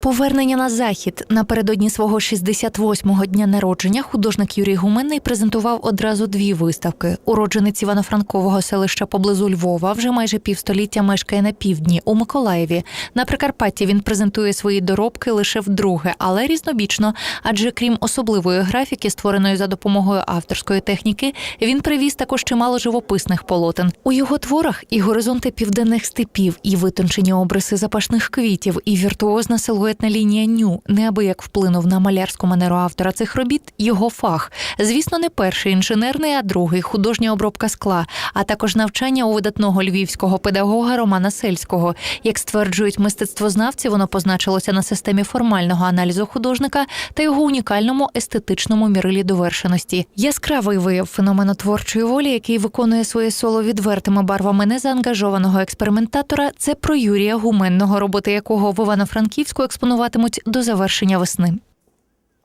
Повернення на захід напередодні свого 68-го дня народження художник Юрій Гуменний презентував одразу дві виставки. Уродженець Івано-Франкового селища поблизу Львова вже майже півстоліття мешкає на півдні у Миколаєві. На Прикарпатті він презентує свої доробки лише вдруге, але різнобічно. Адже крім особливої графіки, створеної за допомогою авторської техніки, він привіз також чимало живописних полотен. У його творах і горизонти південних степів, і витончені обриси запашних квітів, і віртуозна силуетна лінія ню неабияк вплинув на малярську манеру автора цих робіт його фах. Звісно, не перший інженерний, а другий художня обробка скла, а також навчання у видатного львівського педагога Романа Сельського. Як стверджують мистецтвознавці, воно позначилося на системі формального аналізу художника та його унікальному естетичному мірилі довершеності. Яскравий вияв феномену творчої волі, який виконує своє соло відвертими барвами незаангажованого експериментатора. Це про Юрія Гуменного, роботи якого в Івано-Франківську експонуватимуть до завершення весни.